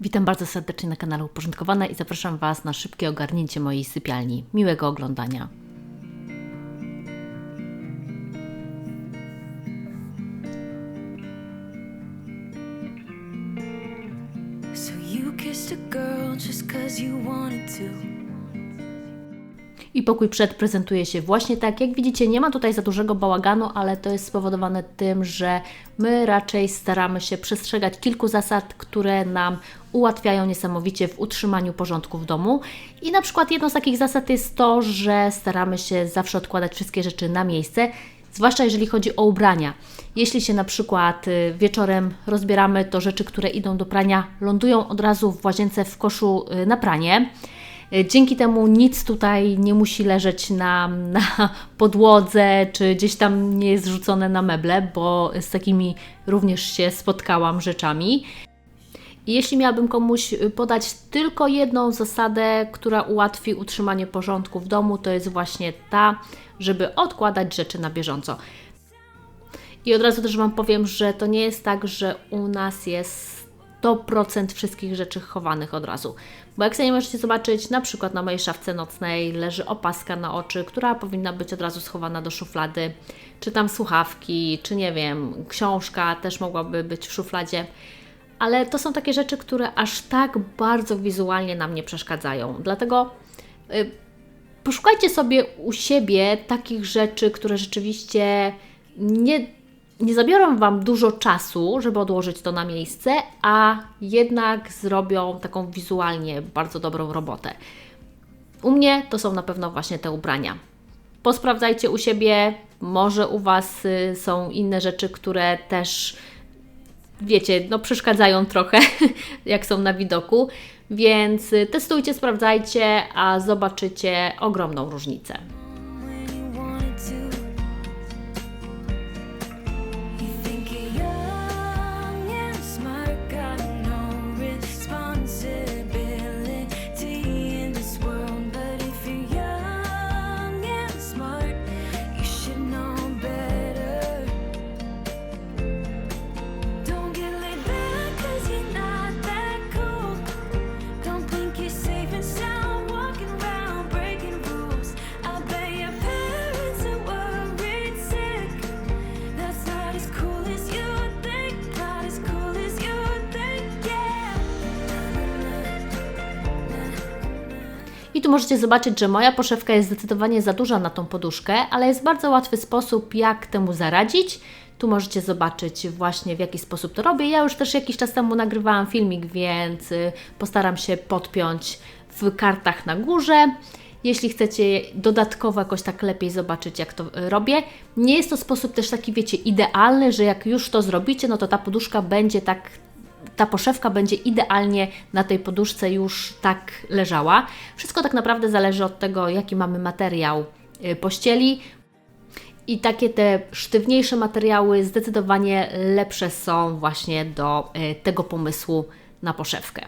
Witam bardzo serdecznie na kanale Uporządkowane i zapraszam Was na szybkie ogarnięcie mojej sypialni. Miłego oglądania. So you kissed a girl just cause you wanted to. I pokój przed prezentuje się właśnie tak. Jak widzicie, nie ma tutaj za dużego bałaganu, ale to jest spowodowane tym, że my raczej staramy się przestrzegać kilku zasad, które nam ułatwiają niesamowicie w utrzymaniu porządku w domu. I na przykład jedną z takich zasad jest to, że staramy się zawsze odkładać wszystkie rzeczy na miejsce, zwłaszcza jeżeli chodzi o ubrania. Jeśli się na przykład y, wieczorem rozbieramy, to rzeczy, które idą do prania, lądują od razu w łazience w koszu y, na pranie. Y, Dzięki temu nic tutaj nie musi leżeć na, na podłodze, czy gdzieś tam nie jest rzucone na meble, bo z takimi również się spotkałam rzeczami. Jeśli miałabym komuś y, podać tylko jedną zasadę, która ułatwi utrzymanie porządku w domu, to jest właśnie ta, żeby odkładać rzeczy na bieżąco. I od razu też Wam powiem, że to nie jest tak, że u nas jest 100% wszystkich rzeczy chowanych od razu. Bo jak sobie możecie zobaczyć, na przykład na mojej szafce nocnej leży opaska na oczy, która powinna być od razu schowana do szuflady, czy tam słuchawki, czy nie wiem, książka też mogłaby być w szufladzie. Ale to są takie rzeczy, które aż tak bardzo wizualnie nam nie przeszkadzają. Dlatego y, poszukajcie sobie u siebie takich rzeczy, które rzeczywiście nie, nie zabiorą Wam dużo czasu, żeby odłożyć to na miejsce, a jednak zrobią taką wizualnie bardzo dobrą robotę. U mnie to są na pewno właśnie te ubrania. Posprawdzajcie u siebie, może u Was y, są inne rzeczy, które też wiecie, no przeszkadzają trochę, jak są na widoku, więc y, testujcie, sprawdzajcie, a zobaczycie ogromną różnicę. Tu możecie zobaczyć, że moja poszewka jest zdecydowanie za duża na tą poduszkę, ale jest bardzo łatwy sposób, jak temu zaradzić. Tu możecie zobaczyć właśnie w jaki sposób to robię. Ja już też jakiś czas temu nagrywałam filmik, więc y, postaram się podpiąć w kartach na górze. Jeśli chcecie dodatkowo jakoś tak lepiej zobaczyć, jak to y, robię, nie jest to sposób też taki, wiecie, idealny, że jak już to zrobicie, no to ta poduszka będzie tak ta poszewka będzie idealnie na tej poduszce już tak leżała. Wszystko tak naprawdę zależy od tego, jaki mamy materiał y, pościeli. I takie te sztywniejsze materiały zdecydowanie lepsze są właśnie do y, tego pomysłu na poszewkę.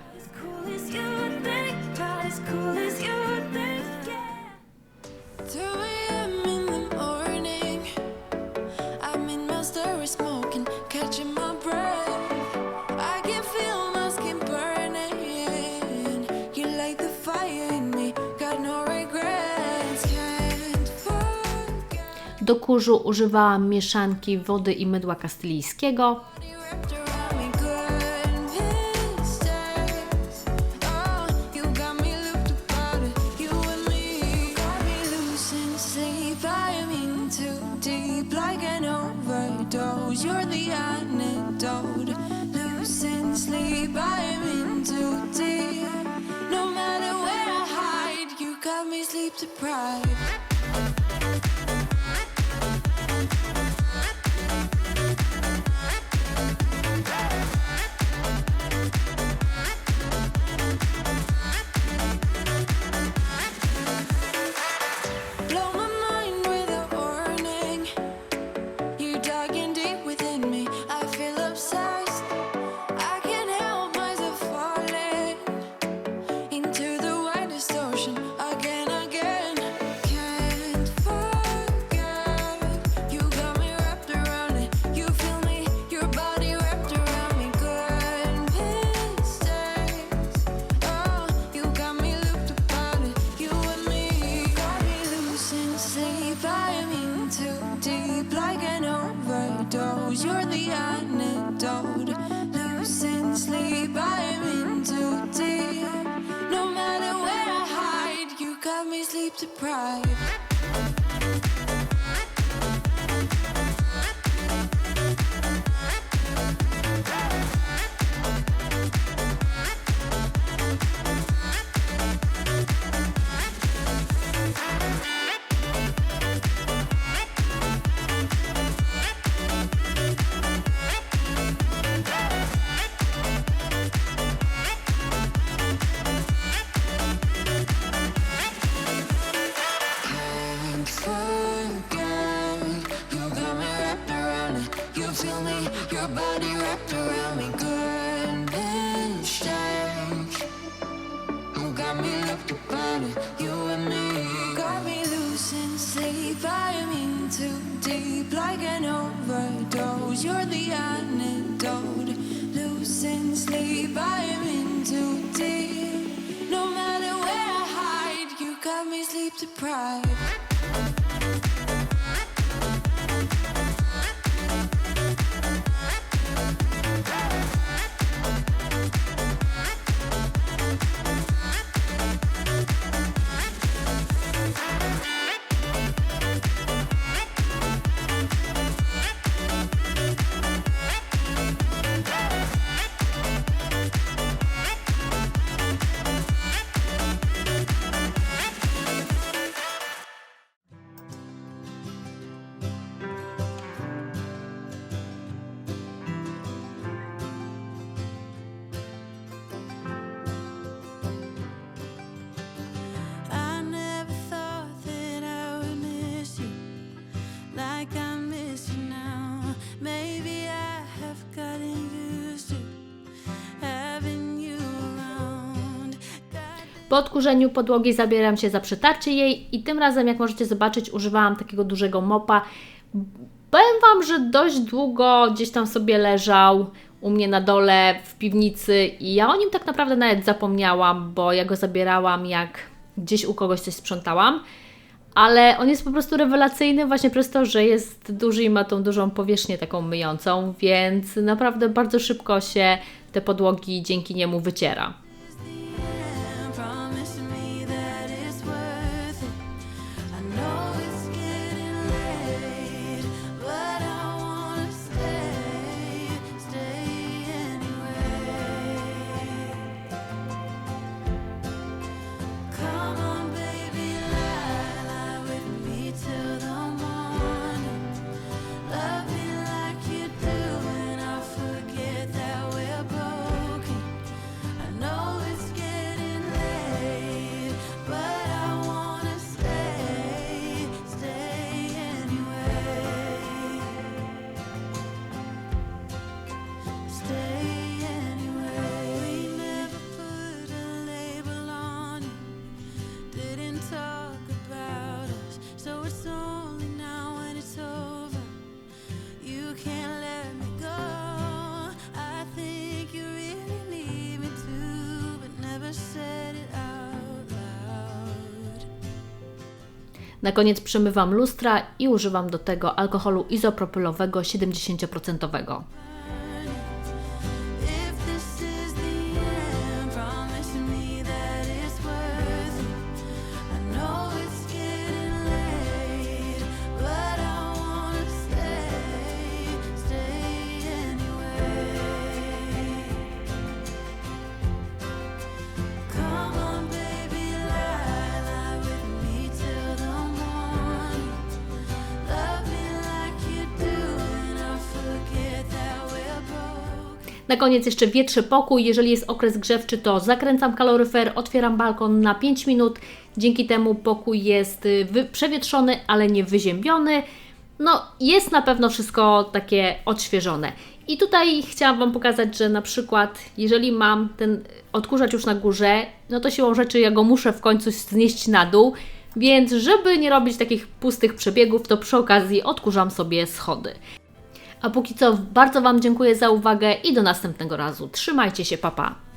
Do kurzu używałam mieszanki wody i mydła kastylijskiego. you wrapped around me, good mistakes. Oh, sleep deprived. Sleep got me sleep deprived. Po odkurzeniu podłogi zabieram się za przetarcie jej i tym razem, jak możecie zobaczyć, używałam takiego dużego mopa. Powiem Wam, że dość długo gdzieś tam sobie leżał u mnie na dole w piwnicy i ja o nim tak naprawdę nawet zapomniałam, bo ja go zabierałam jak gdzieś u kogoś coś sprzątałam. Ale on jest po prostu rewelacyjny właśnie przez to, że jest duży i ma tą dużą powierzchnię taką myjącą, więc naprawdę bardzo szybko się te podłogi dzięki niemu wyciera. Na koniec przemywam lustra i używam do tego alkoholu izopropylowego 70%. Na koniec jeszcze wietrzę pokój. Jeżeli jest okres grzewczy, to zakręcam kaloryfer, otwieram balkon na 5 minut. Dzięki temu pokój jest y, przewietrzony, ale nie wyziębiony. No, jest na pewno wszystko takie odświeżone. I tutaj chciałam Wam pokazać, że na przykład, jeżeli mam ten odkurzacz już na górze, no to siłą rzeczy ja go muszę w końcu znieść na dół. Więc, żeby nie robić takich pustych przebiegów, to przy okazji odkurzam sobie schody. A póki co bardzo Wam dziękuję za uwagę i do następnego razu. Trzymajcie się, papa.